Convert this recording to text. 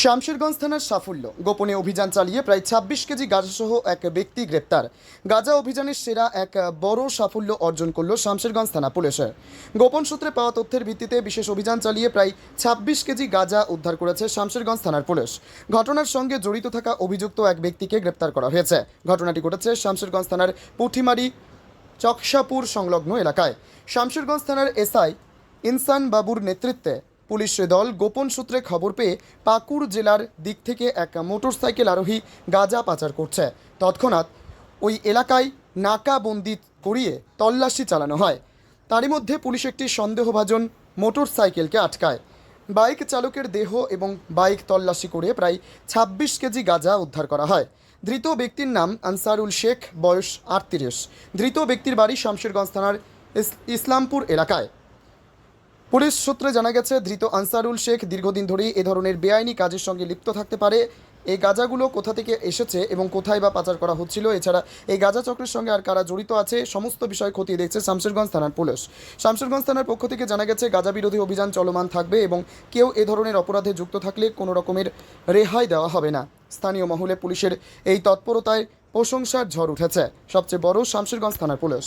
শামশেরগঞ্জ থানার সাফল্য। গোপনে অভিযান চালিয়ে প্রায় ছাব্বিশ কেজি গাঁজাসহ এক ব্যক্তি গ্রেপ্তার। গাঁজা অভিযানের সেরা এক বড় সাফল্য অর্জন করল শামশেরগঞ্জ থানা পুলিশের গোপন সূত্রে পাওয়া তথ্যের ভিত্তিতে বিশেষ অভিযান চালিয়ে প্রায় ছাব্বিশ কেজি গাঁজা উদ্ধার করেছে শামশেরগঞ্জ থানার পুলিশ। ঘটনার সঙ্গে জড়িত থাকা অভিযুক্ত এক ব্যক্তিকে গ্রেপ্তার করা হয়েছে। ঘটনাটি ঘটেছে শামশেরগঞ্জ থানার পুঠিমারি চকসাপুর সংলগ্ন এলাকায়। শামশেরগঞ্জ থানার এসআই ইনসান বাবুর নেতৃত্বে পুলিশ দল গোপন সূত্রে খবর পেয়ে পাকুড় জেলার দিক থেকে এক মোটরসাইকেল আরোহী গাঁজা পাচার করছে। তৎক্ষণাৎ ওই এলাকায় নাকাবন্দি করিয়ে তল্লাশি চালানো হয়। তারই মধ্যে পুলিশ একটি সন্দেহভাজন মোটরসাইকেলকে আটকায়। বাইক চালকের দেহ এবং বাইক তল্লাশি করে প্রায় ছাব্বিশ কেজি গাঁজা উদ্ধার করা হয়। ধৃত ব্যক্তির নাম আনসারুল শেখ, বয়স আটত্রিশ। ধৃত ব্যক্তির বাড়ি শামশেরগঞ্জ থানার ইসলামপুর এলাকায়। পুলিশ সূত্রে জানা গেছে, ধৃত আনসারুল শেখ দীর্ঘদিন ধরেই এ ধরনের বেআইনি কাজের সঙ্গে লিপ্ত থাকতে পারে। এই গাঁজাগুলো কোথা থেকে এসেছে এবং কোথায় বা পাচার করা হচ্ছিল, এছাড়া এই গাঁজা চক্রের সঙ্গে আর কারা জড়িত আছে, সমস্ত বিষয় খতিয়ে দেখছে শামশেরগঞ্জ থানার পুলিশ। শামশেরগঞ্জ থানার পক্ষ থেকে জানা গেছে, গাঁজা বিরোধী অভিযান চলমান থাকবে এবং কেউ এ ধরনের অপরাধে যুক্ত থাকলে কোনো রকমের রেহাই দেওয়া হবে না। স্থানীয় মহলে পুলিশের এই তৎপরতায় প্রশংসার ঝড় উঠেছে। সবচেয়ে বড় শামশেরগঞ্জ থানার পুলিশ।